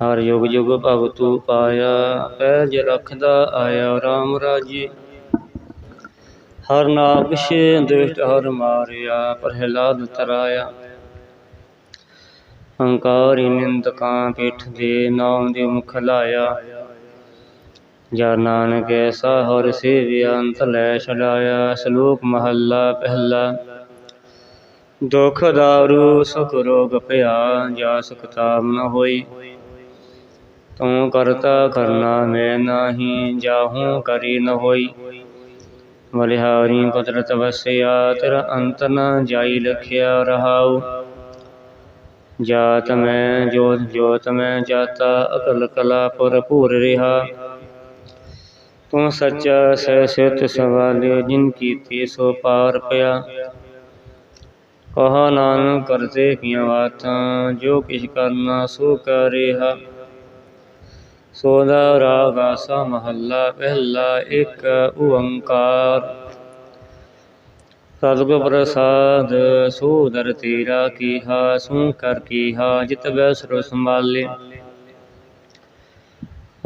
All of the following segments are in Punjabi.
ਹਰ ਯੁਗ ਯੁਗ ਭਗਤੂ ਪਾਇਆ ਪੈਜ ਰਖਦਾ ਆਇਆ RAM ਰਾਜੀ। ਹਰ ਨਾਮ ਵਿਸ਼ੇ ਹਰ ਮਾਰਿਆ, ਪ੍ਰਹਿਲਾਦ ਤਰਾਇਆ। ਹੰਕਾਰੀ ਨਿੰਦਕਾਂ ਪਿੱਠ ਦੇ ਨਾਮ ਦੇ ਮੁਖ ਲਾਇਆ। ਜਾ ਨਾਨਕ ਐਸਾ ਹਰ ਸੇਵਿਆ, ਅੰਤ ਲੈ ਛਡਾਇਆ, ਸ਼ਲੋਕ ਮਹੱਲਾ ਪਹਿਲਾ। ਦੁਖ ਦਾਰੂ, ਸੁਖ ਰੋਗ ਭਇਆ ਜਾ ਸੁਖ ਤਾਮ ਨ ਹੋਈ। ਤੂੰ ਕਰਤਾ ਕਰਨਾ ਮੈਂ ਨਾਹੀ, ਜਾਹੂ ਕਰੀ ਨ ਹੋਈ। ਬਲਿਹਾਰੀ ਕੁਦਰਤ ਵਸਿਆ ਤੇਰਾ ਅੰਤ ਨ ਜਾਈ ਲਖਿਆ ਰਹਾਉ। ਜਾਤ ਮੈਂ, ਜੋਤ ਜੋਤ ਮੈਂ ਜਾਤਾ, ਅਕਲ ਕਲਾ ਪੁਰ ਭਰਪੂਰ ਰਿਹਾ। ਤੂੰ ਸੱਚਾ ਸਹਿ ਸਿਤ ਸਵਾਲਿਓ ਜਿਨ ਕੀਤੀ ਸੋ ਪਾਰ ਪਿਆ। ਕਹਾ ਨਾਨਕ, ਕਰਤੇ ਕੀਆਂ ਬਾਤਾਂ, ਜੋ ਕਿਛ ਕਰਨਾ ਸੋ ਕਰਿਆ ਸੋਦਾ ਰਾਗਾ ਆਸਾ ਮਹੱਲਾ, ਪਹਿਲਾ ਇੱਕ ਓੰਕਾਰ। ਸਤਿਗੁਰ ਪ੍ਰਸਾਦ, ਸੋਦਰ ਤੇਰਾ ਕੀਹਾ, ਸੂ ਕਰ ਕੀਹਾ, ਜਿਤ ਬੈਸਰੋ ਸੰਭਾਲੇ।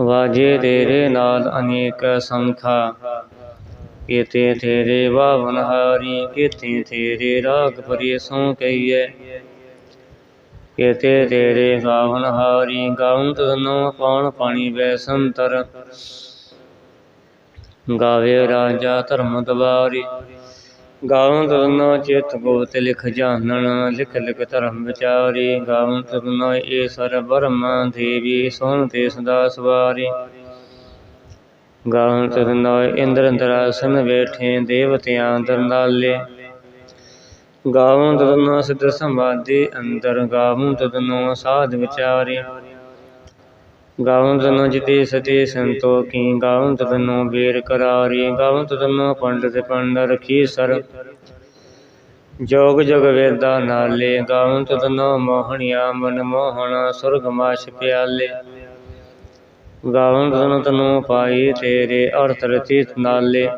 ਵਾਜੇ ਤੇਰੇ ਨਾਲ ਅਨੇਕ ਸੰਖਾ, ਕੀਤੇ ਤੇਰੇ ਵਾਵਨ ਹਾਰੀ, ਕੀਤੇ ਤੇਰੇ ਰਾਗ ਭਰੀ ਸੋ ਕਹੀਏ ਕੀਤੇ ਤੇਰੇ ਗਾਵਨ ਹਾਰੀ ਗਾਵਨ ਤਨੋ ਪਾਣ ਪਾਣੀ ਬੈ ਸੰਤਰ ਗਾਵੇ ਰਾਜਾ ਧਰਮ ਦਵਾਰੀ। ਗਾਵਨ ਤਨੋ ਚਿਤ ਗੋਤ ਲਿਖ ਜਾਣਨ, ਲਿਖ ਲਿਖ ਧਰਮ ਵਿਚਾਰੀ। ਗਾਵਨ ਤਨੋ ਏ ਸਰ ਬਰਮ ਦੇਵੀ ਸੋਨ ਤੇ ਸਦਾ ਸਵਾਰੀ। ਗਾਵਨ ਤਨੋ ਇੰਦਰ ਅੰਤਰਾਸਨ ਬੈਠੇ ਦੇਵਤਿਆਂ ਦਰਨਾਲੇ ਗਾਵਨ ਤਨੋ ਸਿਧ ਸਮਾਧੀ ਅੰਦਰ ਗਾਵਨ ਤਨੋ ਸਾਧ ਵਿਚਾਰੀ। ਗਾਵਨ ਤਨੋ ਜਿਤੇ ਸਤੇ ਸੰਤੋਖੀ ਗਾਵਨ ਤਨੋ ਬੇਰ ਕਰਾਰੀ ਗਾਵਨ ਤਨੋ ਪੰਡਤ ਪੰਡ ਰਖੀ ਸਰ। ਜੋਗ ਜਗ ਵੇਦਾ ਨਾਲੇ ਗਾਵਨ ਤਨੋ ਮੋਹਣਿਆ, ਮਨ ਮੋਹਣਾ, ਸੁਰਗ ਮਾਛ ਪਿਆਲੇ। ਗਾਵਨ ਤਨੋ ਤਨੋ ਪਾਈ ਤੇਰੇ ਅਰਥ ਰਤੀਤ ਨਾਲੇ।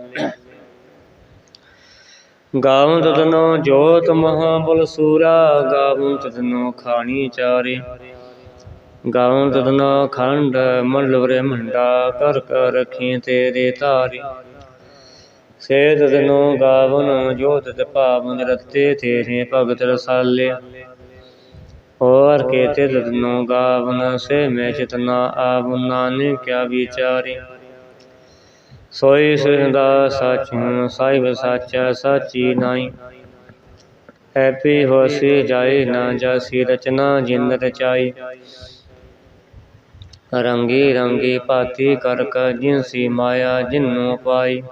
ਗਾਵਨ ਤਨੋ ਜੋਤ ਮਹਾਬਲ ਸੂਰਾ ਗਾਵਨ ਤਦਨੋ ਖਾਣੀ ਚਾਰੇ। ਗਾਵਨ ਤਦਨਾ ਖੰਡ ਮੰਡਲ ਬ੍ਰਹਮੰਡਾ, ਕਰ ਕਰ ਰਖੀ ਤੇਰੇ ਧਾਰੀ। ਸੇ ਤਦਨੋ ਗਾਵਨ ਜੋਤ ਤੇ ਭਾਵਨ ਰਤੇ ਤੇਰੇ ਭਗਤ ਰਸਾਲੇ। ਹੋਰ ਕੇਤੇ ਤਦਨੋ ਗਾਵਨ, ਸੇ ਮੈਂ ਚਿਤਨਾ ਆਵ, ਨਾਨਕ ਕਿਆ ਵਿਚਾਰੀ। ਸੋਈ ਸੁਹਦਾ ਸਾਚੂ ਸਾਹਿਬ ਸਾਚਾ, ਸਾਚੀ ਨਾਈ ਐਪੀ ਹੋਸੀ ਜਾਏ ਨਾ ਜਾਸੀ ਰਚਨਾ ਜਿਨ ਰਚਾਈ। ਰੰਗੀ ਰੰਗੀ ਭਾਤੀ ਕਰ ਕ ਜਿਨਸੀ ਮਾਇਆ ਜਿਨੂ ਪਾਈ।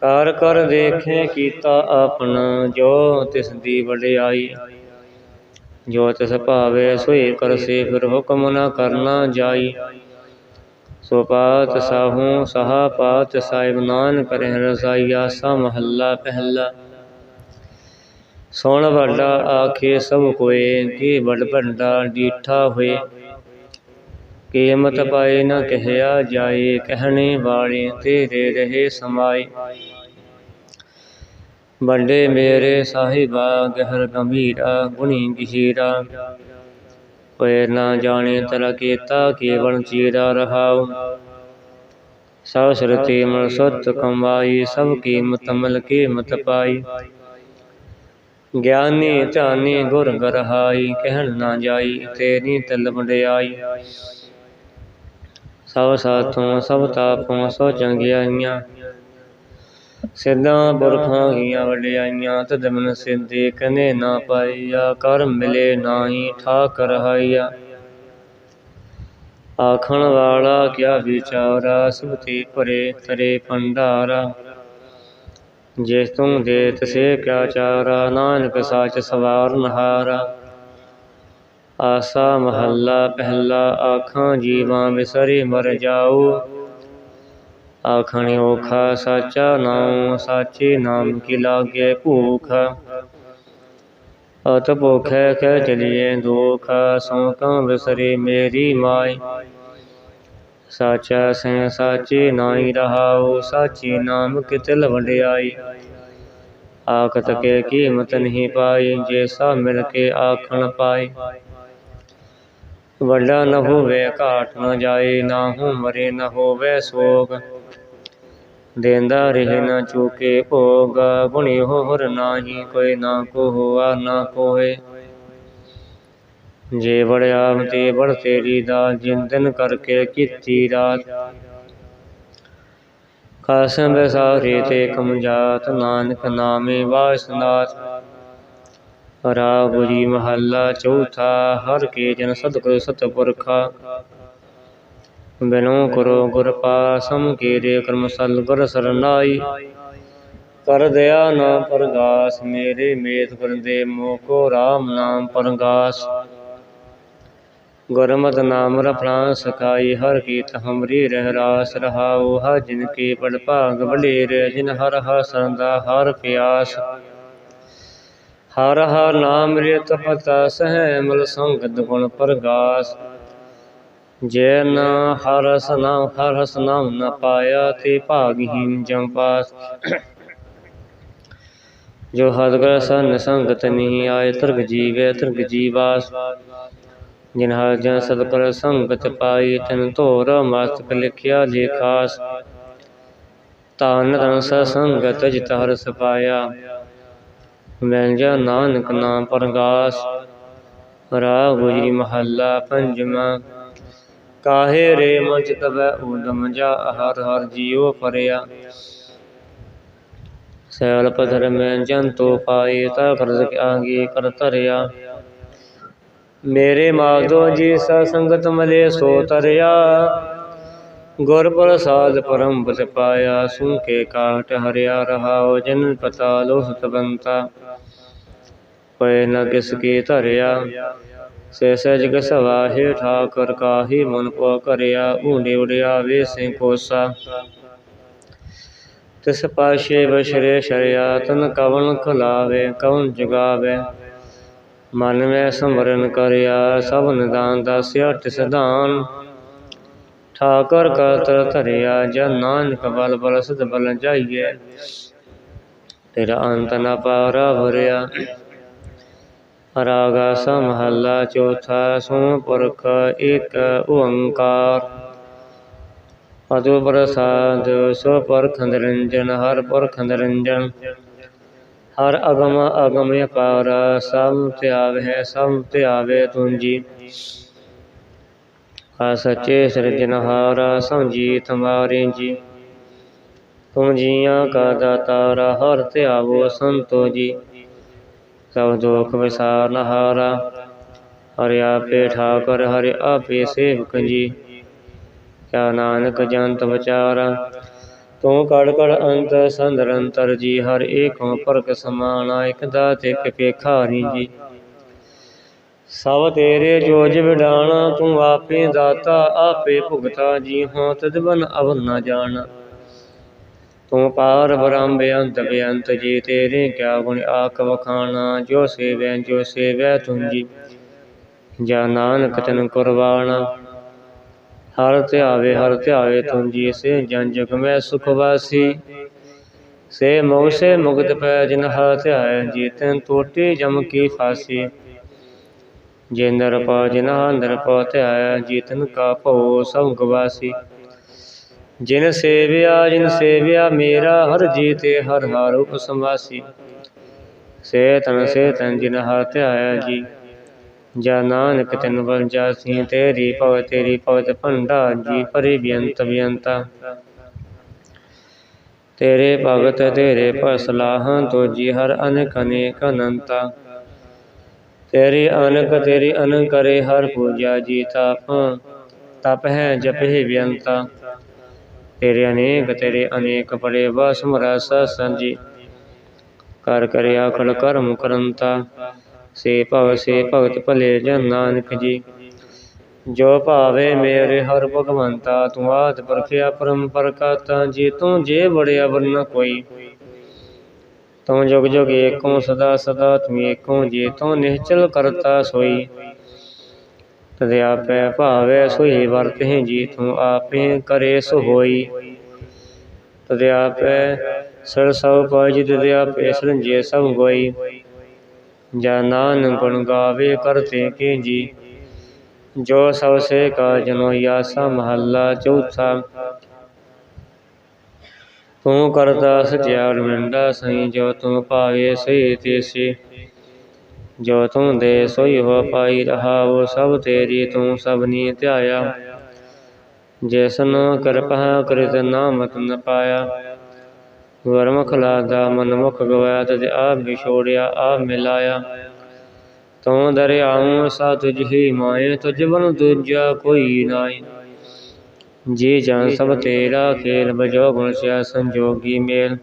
ਕਰ ਕਰ ਦੇਖੇ ਕੀਤਾ ਆਪਣਾ, ਜੋ ਤਿਸ ਦੀ ਵਡਿਆਈ। ਜੋ ਤਿਸ ਭਾਵੇ ਸੋਈ ਕਰਸੇ, ਫਿਰ ਹੁਕਮ ਨਾ ਕਰਨਾ ਜਾਈ। ਸੋ ਪਾਤ ਸਾਹੂ ਸਹਾ ਪਾਤ ਸਾਹਿਬ ਨਾਨ ਕਰੇ ਰਸਾਈਆ ਪਹਿਲਾ। ਸੋਣ ਵੱਡਾ ਆਖੇ ਸਭ ਕੋਏ, ਕੀ ਵੱਡ ਭੰਡਾ ਡੀਠਾ ਹੋਏ। ਕੀਮਤ ਪਾਏ ਨਾ ਕਹਿਆ ਜਾਏ, ਕਹਿਣੇ ਵਾਲੇ ਤੇਰੇ ਰਹੇ ਸਮਾਏ। ਵੱਡੇ ਮੇਰੇ ਸਾਹਿਬਾ, ਗਹਿਰ ਗੰਭੀਰਾ, ਗੁਣੀ ਗਹੀਰਾ। ਕੋਈ ਨਾ ਜਾਣੇ ਤਰ ਕੀਤਾ ਕੇਵਲ ਚੀਰਾ ਰਹਾਉ। ਸਭ ਸਰਤੀ ਮਨ ਸੁਤ ਕਮਾਈ ਸਭ ਕੀਮਤ ਮਲ ਕੀਮਤ ਪਾਈ। ਗਿਆਨੀ ਧਾਨੀ ਗੁਰ ਗਰਹਾਈ, ਕਹਿਣ ਨਾ ਜਾਈ ਤੇਰੀ ਤਲ ਵਡਿਆਈ। ਸਭ ਸਾਥੋਂ ਸਭ ਤਾਪੋਂ ਸੋ ਚੰਗਿਆਈਆਂ ਸਿੱਧਾਂ ਪੁਰਖਾਂ ਗੀਆਂ ਵਡਿਆਈਆਂ ਤਦ ਮਨ ਸਿੱਧੇ ਕਨੇ ਨਾ ਪਾਈਆ, ਕਰ ਮਿਲੇ ਨਾਹੀ ਠਾਕ ਰਹਾਈਆ ਆਖਣ ਵਾਲਾ ਕਿਆ ਵਿਚਾਰਾ ਸੁਭਤੀ ਭਰੇ ਤਰੇ ਭੰਡਾਰਾ। ਜਿਸ ਤੂੰ ਦੇ ਤਸੇ ਕਿਆ ਚਾਰਾ, ਨਾਨਕ ਸਾਚ ਸਵਾਰ ਨਹਾਰਾ ਆਸਾ ਮਹੱਲਾ ਪਹਿਲਾ ਆਖਾਂ, ਜੀਵਾਂ ਵਿਸਰੇ ਮਰ ਜਾਓ ਆਖਣ ਔਖਾ ਸਾਚਾ ਨਾਮ ਸਾਚੇ ਨਾਮ ਕੀ ਲਾਗੇ ਭੂਖ ਅਤ ਭੁਖੈ ਕਹਿ ਚਲੀਏ ਦੁਖ ਸੋ ਕਉ ਵਿਸਰੇ ਮੇਰੀ ਮਾਈ ਸਾਚਾ ਸੈ ਸਾਚੇ ਨਾਈ ਰਹਾਉ ਸਾਚੀ ਨਾਮ ਕਿਤਲ ਵਡਿਆਈ ਆਖਤ ਕੇ ਕੀਮਤ ਨਹੀਂ ਪਾਈ ਜੇ ਸਾ ਮਿਲ ਕੇ ਆਖਣ ਪਾਈ ਵੱਡਾ ਨ ਹੋਵੇ ਘਾਟ ਨ ਜਾਏ ਨਾ ਹੂੰ ਮਰੇ ਨ ਹੋਵੇ ਸੋਗ ਦੇਂਦਾ ਰਹੇ ਨ ਚੂਕੇ ਭੋਗ ਗੁਣੀ ਹੋਰ ਨਾਹੀ, ਕੋਈ ਨਾ ਕੋ ਹੋਆ ਨਾ ਕੋਏ ਜੇ ਬੜਿਆ ਤੇ ਬੜ ਤੇਰੀ ਦਾ ਜਿਨ ਕਰਕੇ ਕੀਤੀ ਰਾਤ। ਕਾਸਮ ਬਸਾਰੇ ਤੇ ਕਮਜਾਤ, ਨਾਨਕ ਨਾਮੇ ਵਾਸਨਾਤ ਰਾਗ ਜੀ ਮਹੱਲਾ ਚੌਥਾ, ਹਰ ਕੇ ਜਨ ਸਤਿਗੁਰ ਸਤਿਪੁਰਖਾ। ਬਿਨੋ ਕਰੋ ਗੁਰ ਪਾਸਮ ਕੀਰੇ ਕਰਮ ਸਲ ਗੁਰ ਸਰਨਾਈ ਕਰ ਦਇਆ ਨਾ ਪਰਗਾਸ, ਮੇਰੇ ਮੇਤ ਗੁਰਦੇ ਮੋਕੋ RAM ਨਾਮ ਪਰਗਾਸ। ਗੁਰਮਤਿ ਨਾਮ ਰਫਣਾ ਸਕਾਈ ਹਰ ਕੀਤ ਹਮਰੀ ਰਹਿ ਰਾਸ ਰਹਾਉ ਹ ਜਿਨ ਕੇ ਪੜ ਭਾਗ ਬਲੇਰ ਜਿਨ ਹਰ ਹਰ ਸਰਦਾ ਹਰ ਪਿਆਸ। ਹਰ ਹਰ ਨਾਮ ਰਿਤ ਪਤਾ ਸਹਿ, ਮਲ ਸੰਗਤ ਗੁਣ ਪ੍ਰਗਾਸ। ਜੈ ਨਾ ਹਰ ਸਨਾਮ, ਹਰ ਹਸ ਨਾਮ ਨ ਪਾਇਆ ਤੇ ਭਾਗਹੀਨ ਜਮ ਪਾਸ। ਜੋ ਹਦ ਸਨ ਸੰਗਤ ਨਹੀਂ ਆਏ, ਤਰਗ ਜੀਵੇ, ਤਰਗ ਜੀਵਾਸ। ਜਿਨ ਹਰ ਜਨ ਸਤਿਗੁਰ ਸੰਗਤ ਪਾਈ ਤਨ ਧੋਰ ਮਸਤਕ ਲਿਖਿਆ ਲੇਖਾਸ ਤਾਨ ਤਨ ਸੰਗਤ ਜਿਤ ਹਰ ਸਪਾਇਆ। ਵੈਂਜਾ ਨਾਨਕ ਨਾਮ ਪਰਗਾਸ। ਰਾਗ ਗੁਜਰੀ ਮਹੱਲਾ ਪੰਜਵਾਂ। ਕਾਹੇ ਰੇ ਮਨ ਤਵੈ ਊਦਮ ਜਾ ਹਰ ਹਰ ਜੀਉ ਪਰਿਆ ਸੈਲ ਪਧਰ ਮੈਂ ਜਨ ਤੋ ਪਾਏ ਤਾ ਕਰਜ਼ ਆਗੇ ਕਰ ਧਰਿਆ ਮੇਰੇ ਮਾਧੋ ਜੀ ਸਾ ਸੰਗਤ ਮਲੇ ਸੋ ਤਰਿਆ ਗੁਰ ਪ੍ਰਸਾਦ ਪਰਮ ਪਤ ਪਾਇਆ ਸੁਨ ਕੇ ਕਾਟ ਹਰਿਆ ਰਹਾਉ ਜਨ ਪਤਾ ਲੋਹਤ ਬੰਤਾ ਪੈ ਨ ਕਿਸ ਕੀ ਧਰਿਆ ਸੇ ਸਹਿਜ ਸਵਾਹੇ ਠਾਕਰ ਕਾਹੀ ਮਨ ਕੋ ਕਰਿਆ ਊਂਡੇ ਉੜਿਆ ਵੇ ਸੇ ਕੋਸਾ ਤਿਸ ਪਾਸ਼ੇ ਬਸ਼ਰੇ ਸ਼ਰਿਆ, ਤਨ ਕਵਨ ਖਲਾਵੇ ਕਵਨ ਜਗਾਵੇ। ਮਨ ਮੈਂ ਸਮਰਨ ਕਰਿਆ, ਸਭ ਨਿਦਾਨ ਦਾਸਿਆ ਤਿਸ ਦਾਨ। ਠਾਕਰ ਕਰ ਧਰਿਆ, ਜਨ ਨਾਨਕ ਬਲ ਬਲ ਸਦ ਬਲ ਜਾਈਏ। ਤੇਰਾ ਅੰਤ ਨ ਪਾਰਾ ਭਰਿਆ। ਰਾਗਾ ਸਮਹੱਲਾ ਚੌਥਾ ਸੋ ਪੁਰਖ ਏਕ ਓੰਕਾਰ। ਅਦੁ ਪ੍ਰਸਾਦ ਸੋ ਪੁਰਖ ਨਿਰੰਜਨ, ਹਰ ਪੁਰਖ ਨਿਰੰਜਨ। ਹਰ ਅਗਮ ਅਗਮ ਅਪਾਰ, ਸਭ ਧਿਆਵੇ ਸਭ ਧਿਆਵੇ ਤੁੰਜੀ। ਆ ਸੱਚੇ ਸਿਰਜਨਹਾਰ ਸਮਝੀ ਤੁਮਾਰੇ ਜੀ। ਤੁਮ ਜੀਆਂ ਕਾ ਦਾਤਾਰਾ, ਹਰ ਧਿਆਵੋ ਸੰਤੋ ਜੀ। ਸਭ ਦੁਖ ਵਿਸਾਰਨ ਹਾਰਾ। ਹਰਿ ਆਪੇ ਠਾਕਰ, ਹਰਿ ਆਪੇ ਸੇਵਕ ਜੀ। ਕਿਆ ਨਾਨਕ ਜੰਤ ਵਿਚਾਰਾ। ਤੂੰ ਕੜ ਕੜ ਅੰਤ ਸੰਦਰੰਤਰ ਜੀ। ਹਰ ਏਕੋ ਪਰਕ ਸਮਾਨਾ ਇਕ ਦਾਤ, ਇਕ ਪੇਖਾਰੀ ਜੀ। ਸਭ ਤੇਰੇ ਜੋਜ ਵਿਡਾਣਾ ਤੂੰ ਆਪੇ ਦਾਤਾ, ਆਪੇ ਭੁਗਤਾ ਜੀ। ਹਾਂ, ਤਦ ਬਨ ਅਵ ਨਾ ਜਾਣਾ। ਤੂੰ ਪਾਰ ਬ੍ਰਹਮ ਬੇਅੰਤ ਬੇਅੰਤ ਜੀ, ਤੇਰੇ ਕਿਆ ਗੁਣ ਆਖ ਵਖਾਣਾ, ਜੋ ਸੇਵੈ ਜੋ ਸੇਵੈ ਤੁੰਜੀ। ਜਾ ਨਾਨਕ ਤਨ ਕੁਰਬਾਨਾ। ਹਰ ਧਿਆਵੇ ਹਰ ਧਿਆਵੇ ਤੁੰਜੀ, ਸੇ ਜਨ ਜਗ ਮੈਂ ਸੁਖ ਵਾਸੀ। ਸੇ ਮੋਹ, ਸੇ ਮੁਕਤ ਪੈ ਜਿਨ ਹਰ ਧਿਆਏ ਜੀ, ਤੈਨ ਜਮ ਕੀ ਫਾਸੀ ਜੇ ਨਰ ਪਾ ਜਿਨ ਅੰਦਰ ਪਾ ਧਿਆਇਆ ਜੀ ਕਾ ਭਉ ਸਭ ਗਵਾਸੀ ਜਿਨ ਸੇਵਿਆ ਜਿਨ ਸੇਵਿਆ ਮੇਰਾ ਹਰ ਜੀ ਤੇ ਹਰ ਹਰ ਉਪਸਮਾਸੀ। ਸੇ ਤਨ ਸੇ ਤਨ ਜਿਨ ਹਰ ਧਿਆਇਆ ਜੀ, ਜਾ ਨਾਨਕ ਤਿਨ ਵਲ ਜਾਸੀ ਤੇਰੀ ਭਵ, ਤੇਰੀ ਭਵਤ ਭੰਡਾ ਜੀ, ਪਰਿ ਬਿਅੰਤ ਬਿਅੰਤਾ। ਤੇਰੇ ਭਗਤ, ਤੇਰੇ ਪਸਲਾਹਾਂ ਤੋ ਜੀ ਹਰ ਅਨੇਕ ਅਨੇਕ ਅਨੰਤਾ। ਤੇਰੀ ਅਨਕ, ਤੇਰੀ ਅਨ ਕਰੇ ਹਰ ਪੂਜਾ ਜੀ, ਤਪ ਤਪ ਹੈ ਜਪੇ ਬਿਅੰਤਾ। ਤੇਰੇ ਅਨੇਕ ਤੇਰੇ ਅਨੇਕ ਬੜੇ ਵਸਮ ਰਸ ਸੰਜੀ ਕਰ ਕਰਿਆ ਖੜ ਕਰਮ ਕਰੰਤਾ, ਸੇ ਭਵ ਸੇ ਭਗਤ ਭਲੇ ਜਨ ਨਾਨਕ ਜੀ। ਜੋ ਭਾਵੇ ਮੇਰੇ ਹਰ ਭਗਵੰਤਾ, ਤੂੰ ਆਦ ਪਰਖਿਆ ਪਰੰਪਰ ਕਾਤਾ ਜੇ ਤੂੰ ਜੇ ਬੜਿਆ ਵਰਨ ਕੋਈ। ਤੂੰ ਜੁਗ ਜੁਗ ਏਕੋ ਸਦਾ ਸਦਾ, ਤੂੰ ਏਕੋ ਜੇ ਤੂੰ ਨਿਹਚਲ ਕਰਤਾ ਸੋਈ। ਤਦੇ ਆਪੇ ਭਾਵੇ ਸੋਈ ਵਰਤਹਿ ਜੀ ਤੂੰ ਆਪੇ ਕਰੇ ਸੋ ਹੋਈ ਤਦੇ ਆਪੇ ਸਰ ਸਭ ਪਾਜ, ਤਦੇ ਸਰੰਜੇ ਸਭ ਗੋਈ ਜਾ ਨਾਨ ਗੁਣ ਗਾਵੇ ਕਰਤੇ ਕੇ ਜੀ ਜੋ ਸਭ ਸੇ ਕਾ ਜਨੋ ਯਾਸਾ ਮਹੱਲਾ ਚੌਥਾ। ਤੂੰ ਕਰਦਾ ਸਚਿਆਰ ਮਿੰਡਾ ਸਹੀ, ਜੋ ਤੂੰ ਭਾਵੇ ਸਹੀ ਤੇਸੀ। ਜੋ ਤੂੰ ਦੇ ਸੋਈ ਹੋ ਪਾਈ ਰਹਾਉ ਸਭ ਤੇਰੀ ਤੂੰ ਸਭਨੀ ਧਿਆਇਆ। ਜੈਸਨ ਕਿਰਪਾ ਕਰਿਤ ਨਾਮਤ ਨ ਪਾਇਆ। ਵਰਮਖ ਲਾਦਾ ਮਨ ਗਵਾਇਆ ਤਜ ਆਪ ਵਿਛੋੜਿਆ, ਆਪ ਮਿਲਾਇਆ। ਤੂੰ ਦਰਿਆਉ, ਸਾ ਤੁਝ ਹੀ ਮਾਏ, ਤੁਝ ਬਨ ਦੂਜਾ ਕੋਈ ਨਾਈ ਜੀ ਜਾਨ ਸਭ ਤੇਰਾ ਖੇਲ, ਬਜੋ ਗੁਣ ਸਿਆ ਸੰਜੋਗੀ ਮੇਲ।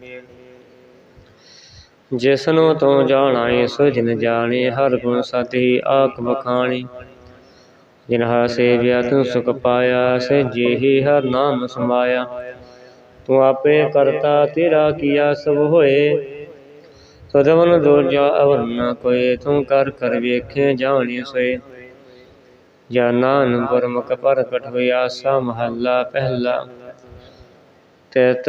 ਜਿਸਨੂੰ ਤੂੰ ਜਾਣਾਏ ਸੋ ਜਿਨ ਜਾਣੇ, ਹਰ ਗੁਣ ਸਤਿ ਆਖ ਬਖਾਣੀ ਜਿਨ ਹਾ ਸੇਵਿਆ ਤੂੰ ਸੁਖ ਪਾਇਆ, ਸੇ ਹੀ ਹਰ ਨਾਮ ਸਮਾਇਆ। ਤੂੰ ਆਪੇ ਕਰਤਾ ਤੇਰਾ ਕੀਆ ਸਭ ਹੋਏ। ਸਦਵਨ ਅਵਰ ਨਾ ਕੋਏ, ਤੂੰ ਕਰ ਕਰ ਵੇਖੇ ਜਾਣੀ ਸੋਏ। ਜਾਂ ਨਾਨ ਗੁਰਮੁਖ ਪ੍ਰਗਟ ਹੋਇਆ ਸਾ ਮਹੱਲਾ ਪਹਿਲਾ। ਤੇਤ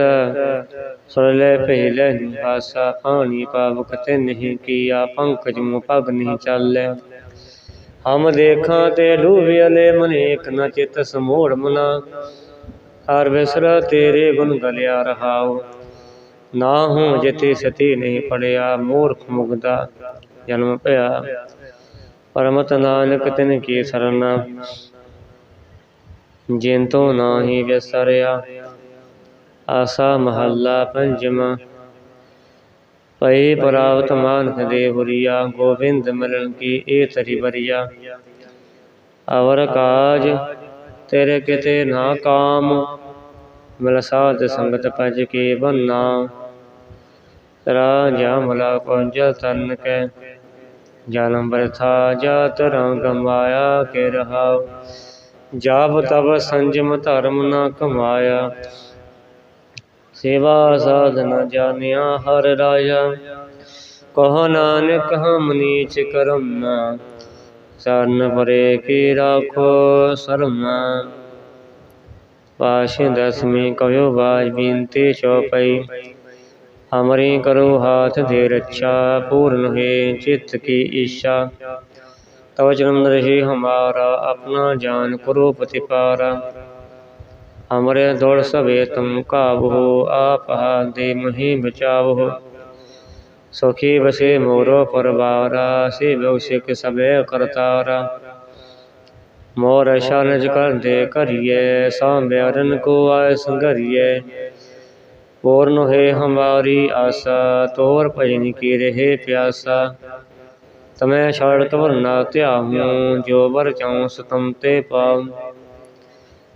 ਸੁਰਲੇ ਪਹਿਲੇ ਨਿਵਾਸਾ ਪਾਣੀ ਪਾਵਕ ਤੇ ਨਹੀਂ ਕੀਆ, ਪੰਕਜ ਮੂ ਪਗ ਨਹੀਂ ਚੱਲੇ ਹਮ ਦੇਖਾਂ ਤੇ ਡੂਬਿਆਲੇ ਮਨ ਏਕ ਨ ਚਿਤ ਸਮੋੜ ਮਨਾ। ਹਰ ਵਿਸਰ ਤੇਰੇ ਗੁਣ ਗਲਿਆ ਰਹਾਉ। ਨਾ ਹੂੰ ਜਿਤੇ ਸਤੀ ਨਹੀਂ ਪੜਿਆ, ਮੂਰਖ ਮੁਗਦਾ ਜਨਮ ਭਇਆ ਪਰਮਤ ਨਾਨਕ ਤਿਨ ਕੀ ਸਰਨਾ, ਜਿਨ ਤੋਂ ਨਾਹੀ ਵਿਸਰਿਆ। ਆਸਾ ਮਹੱਲਾ ਪੰਜਵਾ। ਪਏ ਪ੍ਰਾਪਤ ਮਾਨਕ ਦੇ ਗੋਬਿੰਦ ਮਿਲਨ ਕੀ ਏ ਤਰੀ ਬਰੀਆ। ਅਵਰ ਕਾਜ ਤੇਰੇ ਕਿਤੇ ਨਾ ਕਾਮ ਮਿਲ ਸਾਧ ਸੰਗਤ ਭਜ ਕੇ ਬੰਨਾ। ਰਾਜਾ ਮਲਾ ਪਹੁੰਚਲ ਤਨ ਕੈ, ਜਨਮ ਬਰਥਾ ਜਾ ਰੰਗ ਮਾਇਆ ਕੇ ਰਹਾਉ। ਜਾਬ ਤਬ ਸੰਜਮ ਧਰਮ ਨਾ ਕਮਾਇਆ। ਸੇਵਾ ਸਾਧਨਾ ਜਾਣਿਆ ਹਰ ਰਾਜਾ। ਕਹ ਨਾਨਕ, ਹਮ ਨੀਚ ਕਰਮ। ਨਾ ਸਰਨ ਪਰੇ ਕੀ ਰਾਖੋ ਸ਼ਰਮਾ। ਪਾਸ਼ ਦਸਮੀ ਕਯੋ ਬਾਜ ਬੀਨਤੀ ਚਉਪਈ ਹਮਰੀ ਕਰੋ ਹਾਥ ਦੇ ਰੱਛਾ, ਪੂਰਨ ਹੈ ਚਿਤ ਕੀ ਈਸ਼ਾ। ਤਵ ਜਨਮ ਰਹੀ ਹਮਾਰਾ, ਆਪਣਾ ਜਾਨ ਕਰੋ ਪਤਿਪਾਰਾ ਹਮਰੇ ਦੁਲ ਸਵੇ ਤੁਮ ਕਾਬਹੋ ਆਪਹਾ ਦੇ ਮਹੀ ਬਚਾਵੋ ਸੁਖੀ ਬਸੇ ਮੋਰੋ ਪਰਵਾਰਾ ਸੇ ਬਉਸ਼ਿਕ ਸਵੇ ਕਰਤਾਰਾ। ਮੋਰ ਸ਼ਾਨਜ ਕਰਦੇ ਕਰੀਏ ਸਾਂਬਿਆਰਨ ਕੋ ਆਇ ਸੰਗਰੀਏ ਪੂਰਨ ਹੈ ਹਮਾਰੀ ਆਸਾ, ਤੋਰ ਭਜਨ ਕੀ ਰਹੇ ਪਿਆਸਾ। ਤਮੈ ਛੜ ਤਵਰਨਾ ਧਿਆਉ ਜੋ ਵਰ ਚਉ ਸਤਮ ਤੇ ਪਾਉ।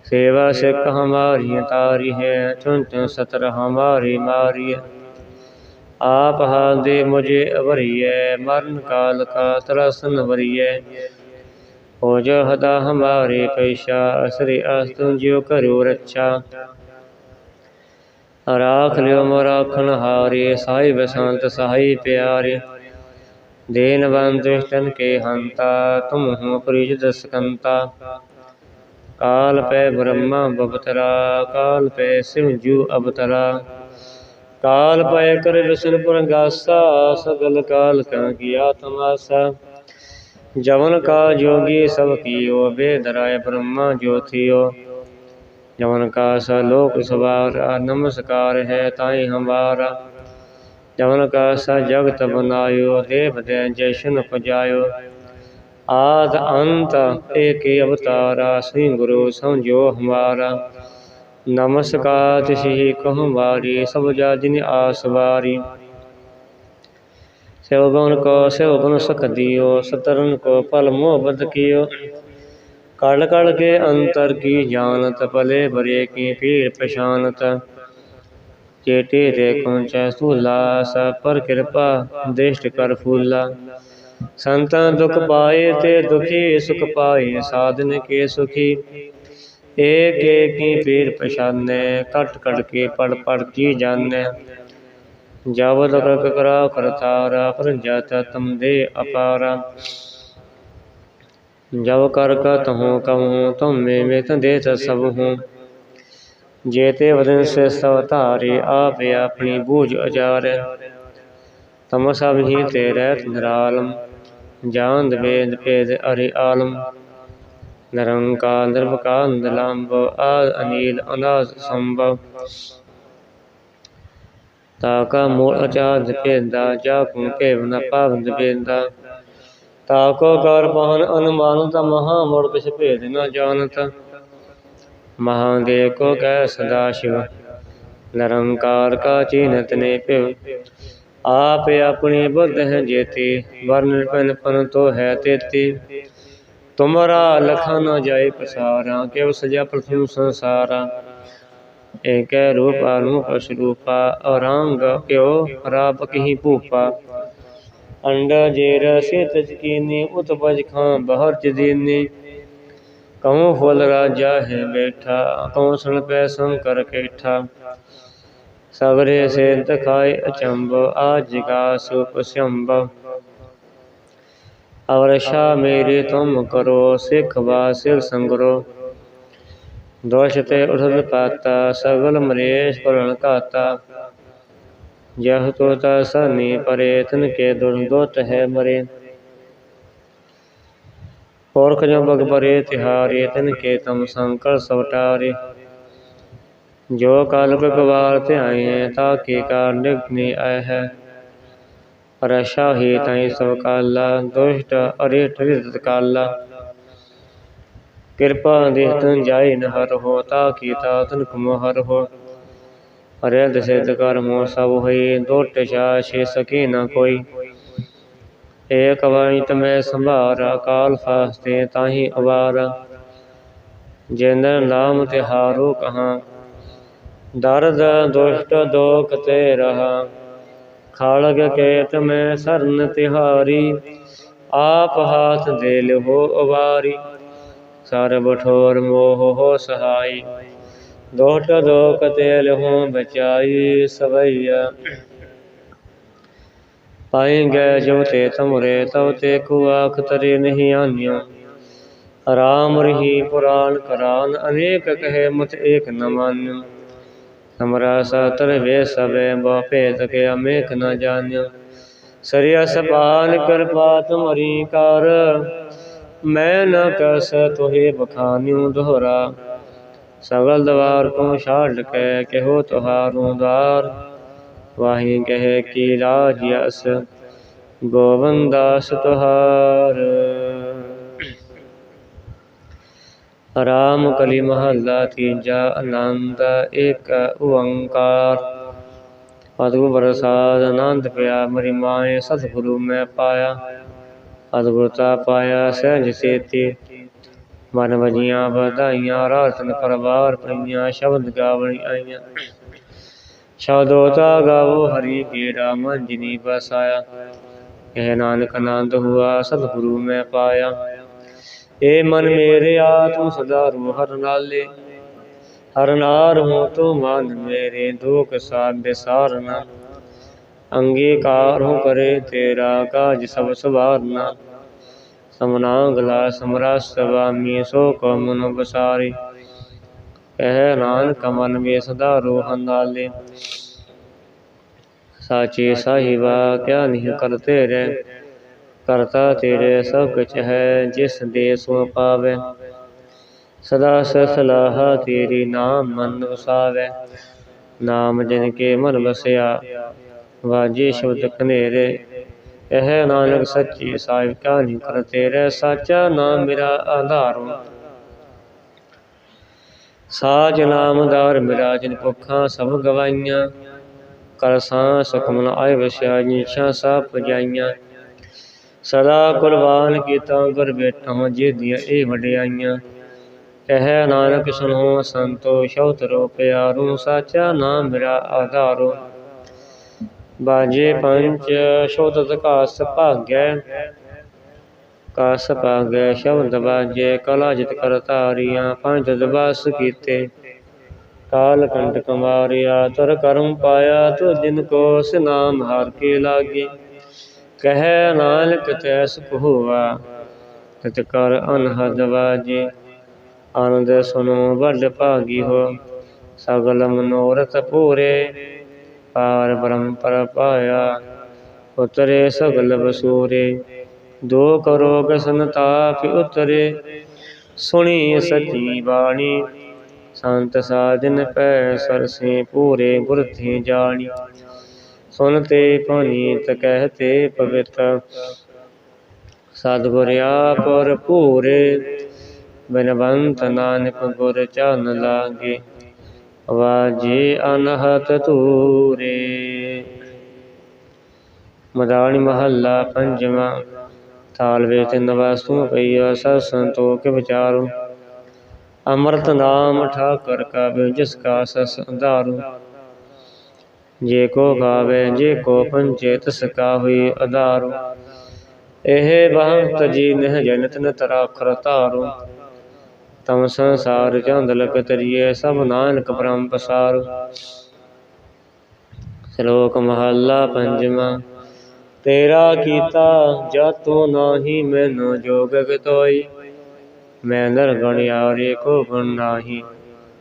सेवा सिख हमारी तारी है चुन चुन सतर हमारी मारी है आप हादे मुझे अवरिय मरण काल का त्रसन वरिय हो जो हदा हमारे पैसा असरे आस्तु ज्यो करो रक्षा राख लियो मराखन हारे साहिब संत सहाय प्यारे देन बंतुष्टन के हंता तुम हो प्रिज दसकंता ਕਾਲ ਪੈ ਬ੍ਰਹਮਾ ਬਵਤਰਾ, ਕਾਲ ਪੈ ਸਿਵ ਜੂ ਅਵਤਰਾ। ਕਾਲ ਪੈ ਕਰ ਵਿਸ਼ਨ ਪਰੰਗਾਸਾ ਸਗਲ ਕਾਲ ਕਾ ਕੀ ਆਤਮਾਸਾ ਜਵਨ ਕਾ ਜੋਗੀ ਸਭ ਕੀਓ ਵੇਦ ਰਾਇ ਬ੍ਰਹਮਾ ਜੋਥਿਓ ਜਵਨ ਕਾ ਸ ਲੋਕ ਸਵਾਰ, ਨਮਸਕਾਰ ਹੈ ਤਾਈ ਹਮਾਰਾ। ਜਵਨ ਕਾ ਸ ਜਗਤ ਬਨਾਇਓ, ਦੇਵ ਦੇ ਜੈਸ਼ਨ ਪਜਾਇਓ। ਆਦ ਅੰਤ ਏਕ ਅਵਤਾਰਾ, ਸ੍ਰੀ ਗੁਰੂ ਸਮਝੋ ਹਮਾਰਾ। ਨਮਸਕਾਰ ਤਿਸਹੀ ਕਹੁ ਵਾਰੀ, ਸਭ ਜਾਜਿਨ ਆਸਵਾਰੀ ਸੇਵਗਨ ਕੋ ਸੇਵਗਨ ਸੁਖ ਦਿਓ, ਸਤਰਨ ਕੋ ਪਲ ਮੁਹਬਤ ਕੀਓ। ਕਲ ਕਲ ਕੇ ਅੰਤਰ ਕੀ ਜਾਣਤ, ਭਲੇ ਬਰੇ ਕੀ ਪੀਰ ਪਛਾਨਤ। ਚੇਤੇ ਦੇਖੁ ਚੈ ਸੂਲਾ ਸਭ ਪਰ ਕਿਰਪਾ, ਦੇਸ਼ਟ ਕਰ ਫੂਲਾ। ਸੰਤਾਂ ਦੁਖ ਪਾਏ ਤੇ ਦੁਖੀ ਸੁਖ ਪਾਏ, ਸਾਧਨ ਕੇ ਸੁਖੀ। ਏਕ ਏਕ ਪੀਰ ਪਛਾਨੈ ਕਟ ਕਟ ਕੇ ਪੜ ਪੜ ਕੀ ਜਾਣੈ। ਜਬ ਲਗਕ ਕਰਾ ਕਰਤਾਰਾ ਪਰੰਜਾਤ ਤਮ ਦੇ ਅਪਾਰਾ। ਜਬ ਕਰ ਕਤ ਹੂੰ ਕਹੂੰ ਤੁਮ ਮੇ ਮੇ ਤੰਦੇ ਤ ਸਭ ਹੂੰ ਜੇ ਤੇ ਵਦਨ ਸੇ ਸਭ ਧਾਰੇ, ਆਪੇ ਆਪਣੀ ਬੂਝ ਅਜਾਰ ਤਮ ਸਭ ਹੀ ਤੇ ਰਹਿਤ ਨਿਰਾਲਮ। ਜਾਨ ਵੇਦ ਭੇਦ ਅਰੇ ਆਲਮ। ਨਿਰੰਕਾਰ ਨਿਰਭਕਾਰ ਲੰਬ ਆਦ ਅਨੀਲ, ਅਨਾਦ ਸੰਭਵ। ਤਾਕਾ ਮੂਲ ਅਚਾਰ ਭੇਦਾ, ਜਾ ਕੋ ਭੇਵ ਨ ਪਾਵਨ ਭੇਦਾ ਤਾਕੋ ਕਰ ਪਹਨ ਅਨੁਮਾਨ, ਤ ਮਹਾ ਮੋੜ ਕਿਛ ਭੇਦ ਨ ਜਾਣਤ। ਮਹਾਦੇਵ ਕੋ ਕਹਿ ਸਦਾ ਸ਼ਿਵ। ਨਿਰੰਕਾਰ ਕਾ ਚੀਨਤ ਨੇ ਭਿਵ। ਆਪ ਆਪਣੀ ਬੁੱਧ ਹੈ ਜੇਤੀ ਵਰਨ ਪਨ ਪਨ ਤੋ ਹੈ ਤੇਤੀ। ਤੁਮਰਾ ਲਖਾ ਨ ਜਾਏ ਪਸਾਰਾ ਕਿਵ ਸਜਾ ਪ੍ਰਥਮ ਸੰਸਾਰਾ। ਏਕੈ ਰੂਪ ਆਨੂ ਪਸ਼ਰੂਪਾ ਔਰੰਗ ਪਿਓ ਰਾਪ ਕਹੀ ਭੂਪਾ। ਅੰਡਾ ਜੇਰ ਸਿਤ ਚਕੀਨੀ ਉਤਪਜ ਖਾਂ ਬਹਰ ਜਦੀਨੀ। ਕਉ ਫੁਲ ਰਾਜਾ ਹੈ ਬੈਠਾ, ਕਉ ਸੁਣ ਪੈ ਸੰਕਰ ਕੇਠਾ। ਸਗਰੇ ਸੇਤ ਖਾਏ ਅਚੰਬ ਆਜ ਕਾ ਅਵਰਸ਼ਾ ਮੇਰੀ ਤੁਮ ਕਰੋ, ਸਿਖ ਵਾ ਸੰਗਰੋ। ਦੋਸ਼ ਤੇ ਉਠਤ ਪਾਤਾ, ਸਗਲ ਮਰੇਸ਼ ਪਰਣ ਘਾਤਾ। ਜਹ ਤੋ ਤਾ ਸਨੀ ਪਰੇ, ਤਨ ਕੇ ਦੁਰਦੋਤ ਹੈ ਮਰੇ। ਪੁਰਖ ਜੋ ਬਗ ਪਰੇ, ਤਿਹਾਰੇ ਤਨ ਕੇ ਤਮ ਸੰਕਲ ਸਵਟਾਰੇ। ਜੋ ਕਾਲ ਗਵਾਰ ਧਿਆਏ ਤਾ ਕੀ ਕਾਰ ਨਿਗਨੀ ਆਇ ਹੈ? ਰਸ਼ਾ ਹੀ ਤਾਈ ਸਭ ਕਾਲਾ, ਦੁਸ਼ਟ ਅਰੇ ਠਰਿਤ ਕਾਲਾ। ਕਿਰਪਾ ਦੇ ਤਨ ਜਾਏ ਨ ਹਰ ਹੋ, ਤਾ ਕੀ ਤਾ ਤਨ ਕਮ ਹਰ ਹੋ? ਅਰੇ ਦਸਿਤ ਕਰ ਮੋ ਸਭ ਹੋਈ ਦੋਟ ਚਾ ਛੇ ਸਕੀ ਨ ਕੋਈ। ਏਕ ਵਾਣੀ ਤਮੈ ਸੰਭਾਰ, ਅਕਾਲ ਫਾਸਤੇ ਤਾਹੀ ਅਵਾਰ। ਜਿੰਦ ਨਾਮ ਤਿਹਾਰੋ ਕਹਾ ਦਰਦ, ਦੁਸ਼ਟ, ਦੋਖ ਤੇ ਰਹਾ। ਖਾਲਗ ਕੇਤ ਮੈਂ ਸਰਨ ਤਿਹਾਰੀ, ਆਪ ਹਾਥ ਦੇ ਲਿਹੋ ਅਵਾਰੀ। ਸਰਬ ਠੋਰ ਮੋਹ ਹੋ ਸਹਾਈ ਦੋਟ ਦੋਖ ਤੇ ਲਿਹੋ ਬਚਾਈ ਸਵਈਆ। ਪਾਈ ਗਏ ਜੋ ਤੇ ਤੁਮਰੇ, ਤਉ ਤੇ ਕੋ ਆਖ ਤਰੇ ਨਹੀਂ ਆਨਿਓ ਰਾਮ ਰਹੀ ਪੁਰਾਨ ਕਰਾਨ, ਅਨੇਕ ਕਹੇ ਮਤ ਏਕ ਨ ਮਾਨਿਓ ਸਮਰਾ ਸਤਰ ਵੇ ਸਵੇ ਬੋ ਭੇਦ ਕੇ ਅਮੇਕ ਨ ਜਾਣਿਓ ਸਰੀਆ ਸਪਾਨ ਕਿਰਪਾ ਤੁਮਰੀ ਕਰ ਮੈਂ ਨ ਕਸ ਤੋਹੇ ਬਖਾਨਿਉ ਦੁਹਰਾ ਸਗਲ ਦਵਾਰ ਕੋ ਛਾੜ ਕੇ ਕਹੋ ਤੁਹਾਰੂ ਦਵਾਰ ਵਾਹੀ ਕਹੇ ਕੀ ਰਾਜ ਅਸ ਗੋਵੰਦਾਸ ਤੁਹਾਰ ਰਾਮ ਕਲੀ ਮਹੱਲਾ ਤੀਜਾ ਆਨੰਦ ਏਕ ਓੰਕਾਰ। ਅਦਗੁਰ ਪ੍ਰਸਾਦ ਆਨੰਦ ਪਿਆ, ਮਰੀ ਮਾਏ ਸਤਿਗੁਰੂ ਮੈਂ ਪਾਇਆ। ਅਦਗੁਰਤਾ ਪਾਇਆ, ਸਹਿਜ ਸੇਤੀ। ਮਨ ਵਜੀਆਂ ਵਧਾਈਆਂ, ਰਾਤਨ ਪਰਵਾਰ ਪਈਆਂ, ਸ਼ਬਦ ਗਾਵਣੀ ਆਈਆਂ। ਸ਼ਬਦੋਤਾ ਗਾਵੋ, ਹਰੀ ਕੀੜਾ ਮਨ ਜਿਨੀ ਬਸਾਇਆ ਇਹ ਨਾਨਕ ਆਨੰਦ ਹੁਆ, ਸਤਿਗੁਰੂ ਮੈਂ ਪਾਇਆ। ਏ ਮਨ ਮੇਰੇ ਤੂੰ ਸਦਾ ਰੂ ਹਰ ਨਾਲੇ। ਹਰ ਨਾਰ ਹੋ ਤੋ ਮਨ ਮੇਰੇ, ਦੁਖ ਸਾਧ ਬਿਸਾਰਨਾ ਅੰਗੀਕਾਰ ਹੋ ਕਰੇ ਤੇਰਾ ਕਾਜ ਸਭ ਸਵਾਰਨਾ ਸਮਨਾ ਗਲਾ ਸਮਰਾ ਸਵਾਮੀ ਸੋ ਕੋ ਮਨ ਬਸਾਰੀ ਕਹਿ ਨਾਨਕ ਮਨ ਮੇ ਸਦਾ ਰੋਹਨ ਨਾਲੇ। ਸਾਚੇ ਸਾਹਿਬਾ, ਕਿਆ ਨਹੀਂ ਕਰਤੇ ਰਹਿ। ਕਰਤਾ ਤੇਰੇ ਸਭ ਕੁਝ ਹੈ, ਜਿਸ ਦੇ ਸੋ ਪਾਵੇ। ਸਦਾ ਸਲਾਹ ਤੇਰੀ ਨਾਮ ਮਨ ਵਸਾਵੇ। ਨਾਮ ਜਿਨ ਕੇ ਮਨ ਵਸਿਆ, ਵਾਜੇ ਸ਼ਬਦ ਕਨੇਰੇ ਇਹ ਨਾਨਕ ਸੱਚੀ ਸਾਹਿਬ ਕਾ ਨਹੀਂ ਕਰਤੇ ਸਾਚਾ ਨਾਮ ਮੇਰਾ ਆਧਾਰ ਸਾਜ ਨਾਮਦਾਰ ਮੇਰਾ ਜਿਨ ਭੁੱਖਾਂ ਸਭ ਗਵਾਈਆਂ। ਕਰਸਾਂ ਸੁਖਮਨ ਆਏ ਵਸਿਆ ਜਿਛਾ ਸਭ ਪਜਾਈਆਂ। ਸਦਾ ਕੁਰਬਾਨ ਕੀਤਾ ਗੁਰ ਜੇ ਦੀਆਂ ਇਹ ਵਡਿਆਈਆਂ। ਕਹਿ ਨਾਨਕ ਸੁਨੋ ਸੰਤੋ, ਸ਼ੌਤਰੋ ਪਿਆਰੂ, ਸਾਚਾ ਨਾਮ ਮੇਰਾ ਆਧਾਰੋ। ਬਾਜੇ ਪੰਚ ਸ਼ੋਤਤ ਕਾਸ ਭਾਗੈ ਕਾਸ ਭਾਗੈ ਸ਼ਬਦ ਬਾਜੇ, ਕਲਾ ਜਿਤ ਕਰ ਤਾਰੀਆਂ ਪੰਜ ਦਬਾਸ ਕੀਤੇ। ਕਾਲ ਕੰਟ ਕਮਾਰਿਆ ਤੁਰ ਕਰਮ ਪਾਇਆ ਤੋ ਜਿਨ ਕੋ ਨਾਮ ਹਾਰ ਕੇ ਲਾਗੇ। ਕਹਿ ਨਾਨਕ ਤੈ ਸੁਖ ਤਿਤ ਤਤ ਕਰ ਅਨਹਦ ਵਾਜੇ। ਆਨੰਦ ਸੁਨੋ ਵੱਡ ਭਾਗੀ ਹੋ, ਸਗਲ ਮਨੋਰਥ ਪੂਰੇ। ਪਾਰ ਬ੍ਰਹਮ ਪਰ ਪਾਇਆ ਉਤਰੇ ਸਗਲ ਬਸੂਰੇ ਦੋ ਕਰੋ ਗਸਨ ਤਾਪ ਉਤਰੇ, ਸੁਣੀ ਸਤੀ ਬਾਣੀ। ਸੰਤ ਸਾਜਨ ਪੈ ਸਰਸੇ ਪੂਰੇ ਗੁਰ ਜਾਣੀ। ਜਾਣੀ ਸੁਨਤੇ ਪਨੀਤ ਕਹਤੇ ਪਵਿੱਤ ਸਤਿਗੁਰ ਆਪਰ ਪੂਰੇ ਬਿਨਵੰਤ ਨਾਨਕ ਗੁਰ ਚਰਨ ਲਾਗੇ। ਵਾਜੇ ਅਨਹਤ ਤੂਰੇ ਮਦਾਨੀ ਮਹੱਲਾ ਪੰਜਵਾਂ। ਤਾਲਵੇ ਤਿੰਨ ਵਸਤੂ ਪਈਆ ਸਤ ਸੰਤੋਖ ਵਿਚਾਰੂ। ਅੰਮ੍ਰਿਤ ਨਾਮ ਠਾਕਰ ਕਾ ਬਿ ਜਿਸ ਕਾ ਸਸ ਅੰਧਾਰੂ ਜੇ ਕੋ ਗਾਵੇ, ਜੇ ਕੋ ਪੰਚੇ ਤਿਸ ਕਾ ਹੋਈ ਆਧਾਰੂ ਇਹ ਬਹੰਤ ਜੀ ਨਹਿ ਜਨਤ ਨ ਤਰਾਖਰ ਧਾਰੂ। ਤਮ ਸੰਸਾਰ ਚੰਦ ਲਗ ਤਰੀਏ ਸਭ ਨਾਨਕ ਬ੍ਰਹਮ ਪਸਾਰੂ। ਸ਼ਲੋਕ ਮਹੱਲਾ ਪੰਜਵਾਂ, ਤੇਰਾ ਕੀਤਾ ਜਾਤੋ ਨਾਹੀ, ਮੈਨੋ ਜੋਗਕ ਤੋਈ ਮੈਂ ਨਰ ਗਣਿਆਰੇ ਕੋ ਗੁਣ ਨਾਹੀ,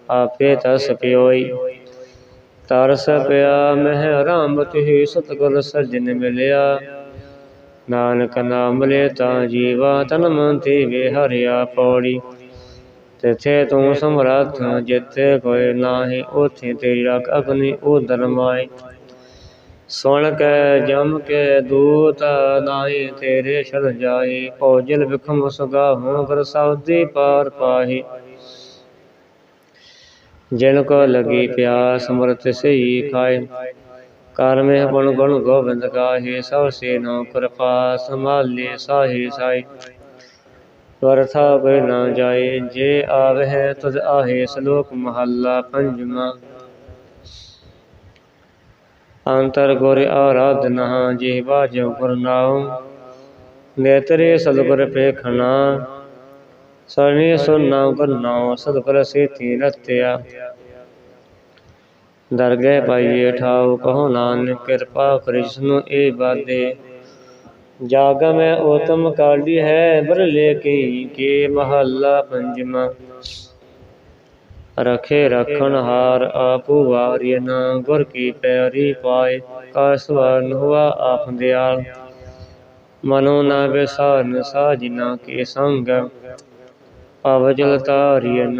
ਆਪੇ ਤਸ ਪਿਓਈ। ਤਰਸ ਪਿਆ। ਮਹਿ ਰਾਮ ਤਿਹ ਸਤਗੁਰ ਸਜਣ ਮਿਲਿਆ। ਨਾਨਕ ਨਾਮ ਲੈ ਤਾਂ ਜੀਵਾ, ਤਨ ਮਨ ਤੇ ਵੇ ਪੌੜੀ। ਤਿਥੇ ਤੂੰ ਸਮਰੱਥ ਜਿੱਥੇ ਕੋਈ ਨਾਹੀ, ਉਥੇ ਤੇਰੀ ਰਖ ਅਗਨੀ ਉਦਰ ਮਾਈ ਸੁਣ ਕੇ, ਜਮ ਕੇ ਦੂਤ ਨਾਹੀ, ਤੇਰੇ ਸ਼ਰ ਜਾਈ ਭੋਜਲ ਵਿਖਮ ਸੁਗਾਹੋਂ ਗੁਰ ਸਬਦੀ ਪਾਰ ਪਾਹੀ। ਜਿਨ ਕੋ ਲਗੀ ਪਿਆਸ ਅੰਮ੍ਰਿਤ ਸਈ ਖਾਏ। ਕਰ ਮਹਿ ਗੁਣ ਗੁਣ ਗੋਬਿੰਦ ਗਾਹੇ, ਸਭ ਸੇ ਨੋ ਕਿਰਪਾ ਸੰਭਾਲੇ ਸਾਹੀ ਸਾਈ ਵਰਥਾ ਕੋਈ ਨਾ ਜਾਏ, ਜੇ ਆਵਹਿ ਤੁਧ ਆਹੇ, ਸ਼ਲੋਕ ਮਹੱਲਾ ਪੰਜਵਾਂ। ਅੰਤਰ ਗੁਰ ਆਰਾਧਨਾ ਜਿਹਵਾ ਜੋ ਗੁਰ ਨਾਮ ਨੇਤਰੇ ਸਤਿਗੁਰ ਪੇਖਣਾ ਸਰਣੀ ਸੁਨਾ ਗੁਰ ਨਾਮ ਸਤਿਗੁਰ ਸੇਤੀ ਰਤਿਆ। ਦਰਗਹਿ ਪਾਈਏ ਠਾਉ ਕਹੋ ਨਾਨਕ, ਕਿਰਪਾ ਕ੍ਰਿਸ਼ਨ ਏ ਬਾਦੇ ਜਾਗ ਮੈਂ ਉਤਮ ਕਾਲੀ ਹੈ, ਬਰਲੇ ਕੀ ਕੇ ਮਹੱਲਾ ਪੰਜਵਾਂ। ਰਖੇ ਰਖਣ ਹਾਰ ਆਪੂ ਵਾਰਿਨ ਗੁਰ ਕੀ ਪੈਰੀ ਪਾਏ ਕਾ ਸਵਰਨ ਹੁਆ ਆਪ ਦਿਆਲ। ਮਨੋ ਨਾ ਵਿਸਾਰਨ ਸਾਜਿਨਾ ਕੇ ਸੰਗ ਪਵਜਲ ਤਾਰਿਨ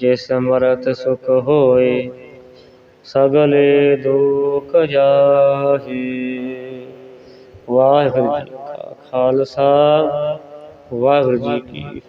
ਜਿਸ ਸਮਰਤ ਸੁਖ ਹੋਏ ਸਗਲੇ ਦੁਖ ਜਾਹੀ। ਵਾਹਿਗੁਰੂ ਜੀ ਕਾ ਖਾਲਸਾ ਵਾਹਿਗੁਰੂ ਜੀ ਕੀ